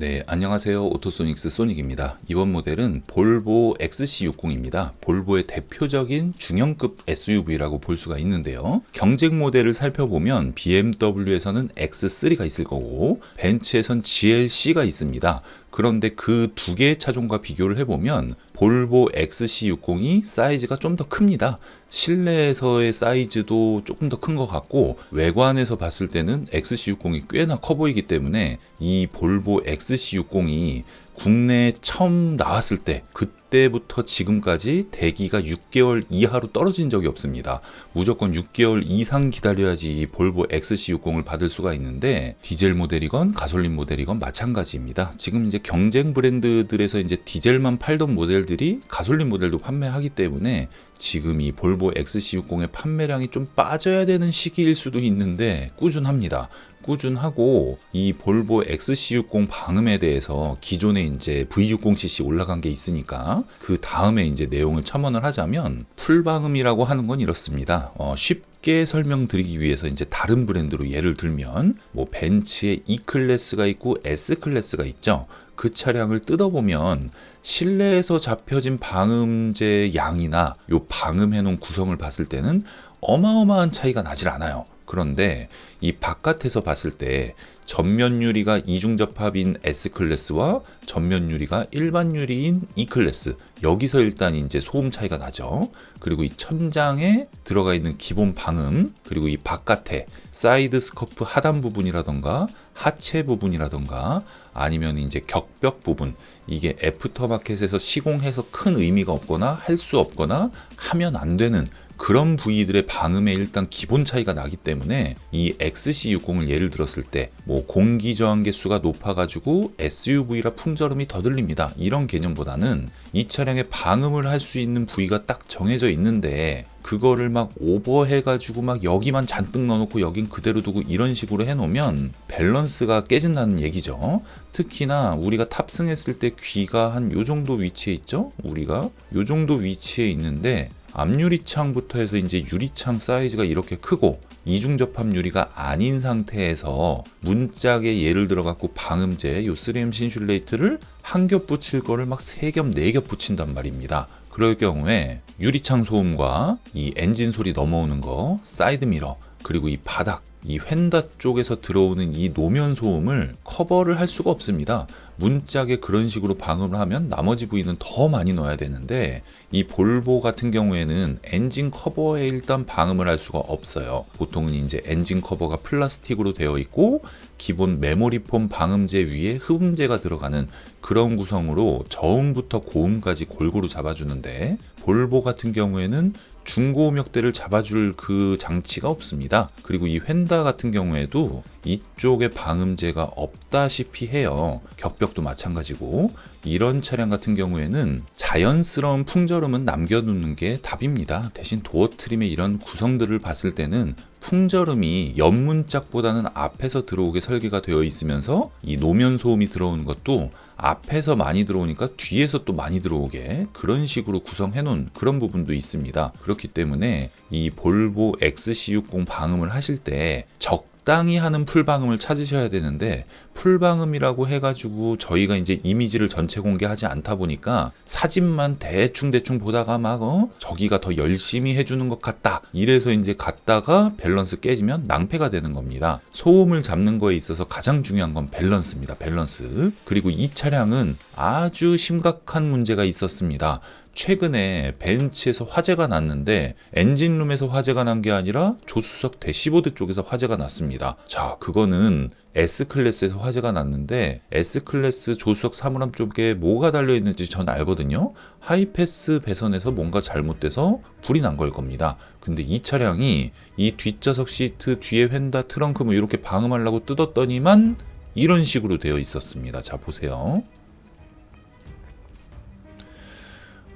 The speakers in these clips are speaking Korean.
네, 안녕하세요. 오토소닉스 소닉입니다. 이번 모델은 볼보 XC60입니다. 볼보의 대표적인 중형급 SUV라고 볼 수가 있는데요. 경쟁 모델을 살펴보면 BMW에서는 X3가 있을 거고 벤츠에선 GLC가 있습니다. 그런데 그 두 개의 차종과 비교를 해보면 볼보 XC60이 사이즈가 좀 더 큽니다. 실내에서의 사이즈도 조금 더 큰 것 같고 외관에서 봤을 때는 XC60이 꽤나 커 보이기 때문에 이 볼보 XC60이 국내에 처음 나왔을 때 그때부터 지금까지 대기가 6개월 이하로 떨어진 적이 없습니다. 무조건 6개월 이상 기다려야지 이 볼보 XC60을 받을 수가 있는데 디젤 모델이건 가솔린 모델이건 마찬가지입니다. 지금 이제 경쟁 브랜드들에서 이제 디젤만 팔던 모델들이 가솔린 모델도 판매하기 때문에 지금 이 볼보 XC60의 판매량이 좀 빠져야 되는 시기일 수도 있는데 꾸준합니다. 꾸준하고 이 볼보 XC60 방음에 대해서 기존에 이제 V60cc 올라간 게 있으니까 그 다음에 이제 내용을 첨언을 하자면 풀방음이라고 하는 건 이렇습니다. 어, 쉽게 설명드리기 위해서 이제 다른 브랜드로 예를 들면 뭐 벤츠의 E 클래스가 있고 S 클래스가 있죠. 그 차량을 뜯어보면 실내에서 잡혀진 방음제 양이나 요 방음해 놓은 구성을 봤을 때는 어마어마한 차이가 나질 않아요. 그런데 이 바깥에서 봤을 때 전면 유리가 이중 접합인 S 클래스와 전면 유리가 일반 유리인 E 클래스 여기서 일단 이제 소음 차이가 나죠. 그리고 이 천장에 들어가 있는 기본 방음 그리고 이 바깥에 사이드 스커프 하단 부분이라던가 하체 부분이라던가 아니면 이제 격벽 부분 이게 애프터마켓에서 시공해서 큰 의미가 없거나 할 수 없거나 하면 안 되는 그런 부위들의 방음에 일단 기본 차이가 나기 때문에 이 XC60을 예를 들었을 때 뭐 공기 저항 개수가 높아가지고 SUV라 풍절음이 더 들립니다. 이런 개념보다는 이 차량의 방음을 할 수 있는 부위가 딱 정해져 있는데 그거를 막 오버해가지고 막 여기만 잔뜩 넣어놓고 여긴 그대로 두고 이런 식으로 해놓으면 밸런스가 깨진다는 얘기죠. 특히나 우리가 탑승했을 때 귀가 한 요 정도 위치에 있죠. 우리가 요 정도 위치에 있는데 앞유리창부터 해서 이제 유리창 사이즈가 이렇게 크고 이중 접합 유리가 아닌 상태에서 문짝에 예를 들어 갖고 방음제 요 3M 신슐레이트를 한 겹 붙일 거를 막 세 겹 네 겹 붙인단 말입니다. 그럴 경우에 유리창 소음과 이 엔진 소리 넘어오는 거, 사이드 미러, 그리고 이 바닥, 이 휀다 쪽에서 들어오는 이 노면 소음을 커버를 할 수가 없습니다. 문짝에 그런 식으로 방음을 하면 나머지 부위는 더 많이 넣어야 되는데 이 볼보 같은 경우에는 엔진 커버에 일단 방음을 할 수가 없어요. 보통은 이제 엔진 커버가 플라스틱으로 되어 있고 기본 메모리 폼 방음제 위에 흡음제가 들어가는 그런 구성으로 저음부터 고음까지 골고루 잡아주는데 볼보 같은 경우에는 중고음역대를 잡아줄 그 장치가 없습니다. 그리고 이 휀다 같은 경우에도 이쪽에 방음제가 없다시피 해요. 격벽도 마찬가지고 이런 차량 같은 경우에는 자연스러운 풍절음은 남겨두는 게 답입니다. 대신 도어 트림의 이런 구성들을 봤을 때는 풍절음이 옆문짝보다는 앞에서 들어오게 설계가 되어 있으면서 이 노면 소음이 들어오는 것도 앞에서 많이 들어오니까 뒤에서 또 많이 들어오게 그런 식으로 구성해 놓은 그런 부분도 있습니다. 그렇기 때문에 이 볼보 XC60 방음을 하실 때 적, 적당히 하는 풀 방음을 찾으셔야 되는데 풀방음이라고 해가지고 저희가 이제 이미지를 전체 공개하지 않다 보니까 사진만 대충 대충 보다가 막 어? 저기가 더 열심히 해주는 것 같다 이래서 이제 갔다가 밸런스 깨지면 낭패가 되는 겁니다 소음을 잡는 거에 있어서 가장 중요한 건 밸런스입니다 밸런스 그리고 이 차량은 아주 심각한 문제가 있었습니다 최근에 벤츠에서 화재가 났는데 엔진룸에서 화재가 난 게 아니라 조수석 대시보드 쪽에서 화재가 났습니다. 자, 그거는 S클래스에서 화재가 났는데 S클래스 조수석 사물함 쪽에 뭐가 달려 있는지 전 알거든요. 하이패스 배선에서 뭔가 잘못돼서 불이 난 걸 겁니다. 근데 이 차량이 이 뒷좌석 시트 뒤에 휀다 트렁크 뭐 이렇게 방음하려고 뜯었더니만 이런 식으로 되어 있었습니다. 자, 보세요.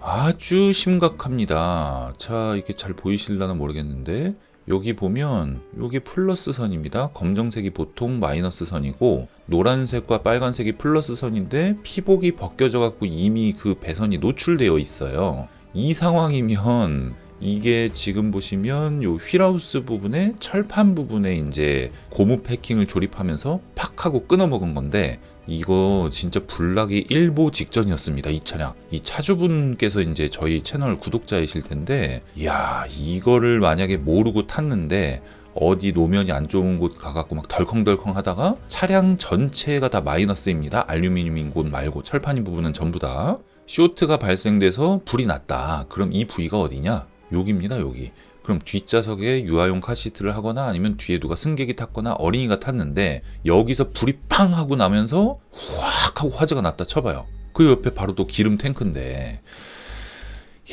아주 심각합니다. 자, 이게 잘 보이실려나 모르겠는데 여기 보면 여기 플러스 선입니다. 검정색이 보통 마이너스 선이고 노란색과 빨간색이 플러스 선인데 피복이 벗겨져 갖고 이미 그 배선이 노출되어 있어요. 이 상황이면 이게 지금 보시면 요 휠하우스 부분에 철판 부분에 이제 고무 패킹을 조립하면서 팍 하고 끊어 먹은 건데 이거 진짜 불나기 일보 직전이었습니다. 이 차량. 이 차주분께서 이제 저희 채널 구독자이실 텐데, 이야, 이거를 만약에 모르고 탔는데, 어디 노면이 안 좋은 곳 가갖고 막 덜컹덜컹 하다가 차량 전체가 다 마이너스입니다. 알루미늄인 곳 말고 철판인 부분은 전부 다. 쇼트가 발생돼서 불이 났다. 그럼 이 부위가 어디냐? 여기입니다, 여기. 그럼 뒷좌석에 유아용 카시트를 하거나 아니면 뒤에 누가 승객이 탔거나 어린이가 탔는데 여기서 불이 팡 하고 나면서 확 하고 화재가 났다 쳐봐요. 그 옆에 바로 또 기름 탱크인데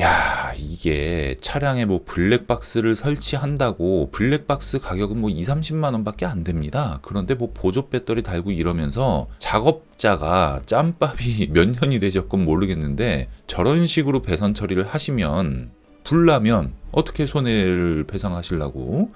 야 이게 차량에 뭐 블랙박스를 설치한다고 블랙박스 가격은 뭐 2, 30만 원밖에 안 됩니다. 그런데 뭐 보조 배터리 달고 이러면서 작업자가 짬밥이 몇 년이 되셨건 모르겠는데 저런 식으로 배선 처리를 하시면 불나면 어떻게 손해를 배상하시려고?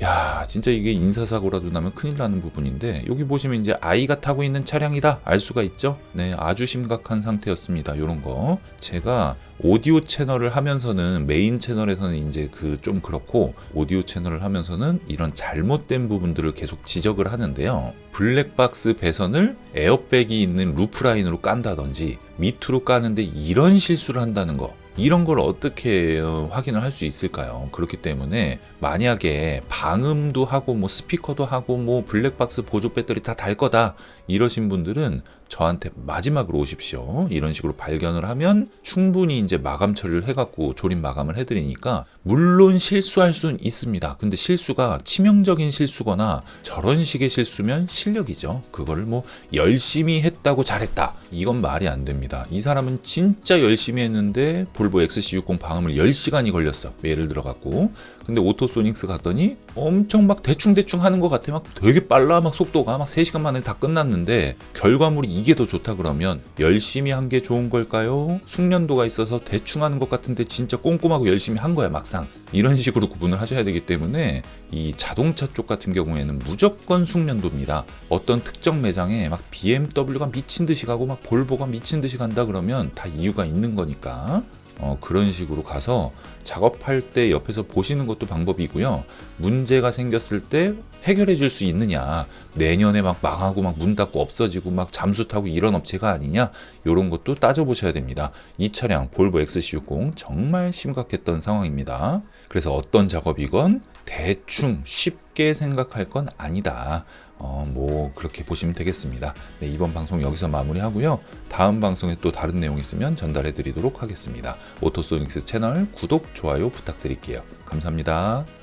야 진짜 이게 인사사고라도 나면 큰일 나는 부분인데 여기 보시면 이제 아이가 타고 있는 차량이다. 알 수가 있죠? 네 아주 심각한 상태였습니다. 요런 거. 제가 오디오 채널을 하면서는 메인 채널에서는 이제 그 좀 그렇고 오디오 채널을 하면서는 이런 잘못된 부분들을 계속 지적을 하는데요. 블랙박스 배선을 에어백이 있는 루프라인으로 깐다든지 밑으로 까는데 이런 실수를 한다는 거 이런 걸 어떻게 어, 확인을 할 수 있을까요? 그렇기 때문에 만약에 방음도 하고 뭐 스피커도 하고 뭐 블랙박스 보조 배터리 다 달 거다 이러신 분들은 저한테 마지막으로 오십시오. 이런 식으로 발견을 하면 충분히 이제 마감 처리를 해갖고 조립 마감을 해드리니까 물론 실수할 수는 있습니다. 근데 실수가 치명적인 실수거나 저런 식의 실수면 실력이죠. 그거를 뭐 열심히 했다고 잘했다. 이건 말이 안 됩니다. 이 사람은 진짜 열심히 했는데 볼보 XC60 방음을 10시간이 걸렸어. 예를 들어갖고. 근데 오토소닉스 갔더니 엄청 막 대충대충 하는 것 같아. 막 되게 빨라. 막 속도가 막 3시간 만에 다 끝났는데 결과물이 이게 더 좋다 그러면 열심히 한 게 좋은 걸까요? 숙련도가 있어서 대충 하는 것 같은데 진짜 꼼꼼하고 열심히 한 거야 막상. 이런 식으로 구분을 하셔야 되기 때문에 이 자동차 쪽 같은 경우에는 무조건 숙련도입니다. 어떤 특정 매장에 막 BMW가 미친 듯이 가고 막 볼보가 미친 듯이 간다 그러면 다 이유가 있는 거니까 어, 그런 식으로 가서 작업할 때 옆에서 보시는 것도 방법이고요. 문제가 생겼을 때 해결해 줄 수 있느냐. 내년에 막 망하고 막 문 닫고 없어지고 막 잠수 타고 이런 업체가 아니냐. 이런 것도 따져보셔야 됩니다. 이 차량 볼보 XC60 정말 심각했던 상황입니다. 그래서 어떤 작업이건 대충 쉽게 생각할 건 아니다. 어, 뭐 그렇게 보시면 되겠습니다. 네, 이번 방송 여기서 마무리하고요. 다음 방송에 또 다른 내용 있으면 전달해 드리도록 하겠습니다. 오토소닉스 채널 구독, 좋아요 부탁드릴게요. 감사합니다.